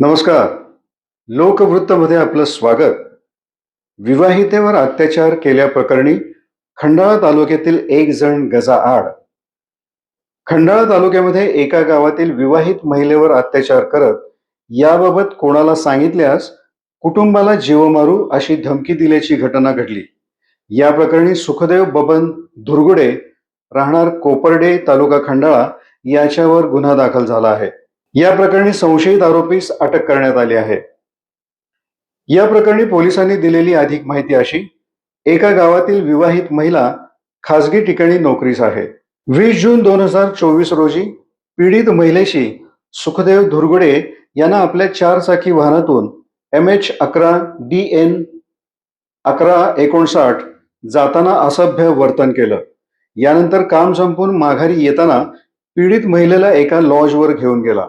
नमस्कार. लोकवृत्तमध्ये आपलं स्वागत. विवाहितेवर अत्याचार केल्याप्रकरणी खंडाळा तालुक्यातील एक जण गजा आड. खंडाळा तालुक्यामध्ये एका गावातील विवाहित महिलेवर अत्याचार करत याबाबत कोणाला सांगितल्यास कुटुंबाला जीव मारू अशी धमकी दिल्याची घटना घडली. या प्रकरणी सुखदेव बबन धुरगुडे राहणार कोपर्डे तालुका खंडाळा याच्यावर गुन्हा दाखल झाला आहे. या प्रकरणी संशयित आरोपीस अटक करण्यात आली आहे. या प्रकरणी पोलिसांनी दिलेली अधिक माहिती अशी एका गावातील विवाहित महिला खासगी ठिकाणी नोकरीस आहे. वीस जून दोन हजार चोवीस रोजी पीडित महिलेशी सुखदेव धुरगुडे यांना आपल्या चार चाकी वाहनातून एम एच अकरा डी एन अकरा एकोणसाठ जाताना असभ्य वर्तन केलं. यानंतर काम संपून माघारी येताना पीडित महिलेला एका लॉजवर घेऊन गेला.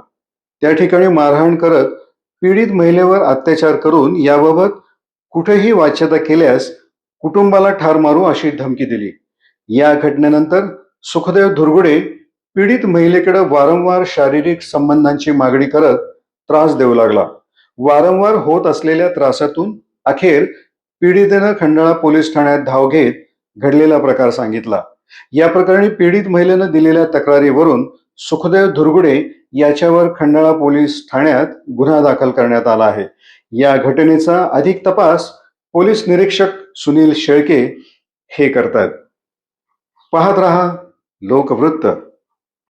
त्या ठिकाणी मारहाण करत पीडित महिलेवर अत्याचार करून याबाबत कुठेही वाच्यता केल्यास कुटुंबाला ठार मारू अशी धमकी दिली. या घटनेनंतर सुखदेव धुरगुडे पीडित महिलेकडे वारंवार शारीरिक संबंधांची मागणी करत त्रास देऊ लागला. वारंवार होत असलेल्या त्रासातून अखेर पीडितेनं खंडाळा पोलीस ठाण्यात धाव घेत घडलेला प्रकार सांगितला. या प्रकरणी पीडित महिलेनं दिलेल्या तक्रारीवरून सुखदेव धुरगुडे याच्यावर खंडाळा पोलीस ठाण्यात गुन्हा दाखल करण्यात आला आहे. या घटनेचा अधिक तपास पोलीस निरीक्षक सुनील शेळके हे करतात. पाहत रहा लोकवृत्त.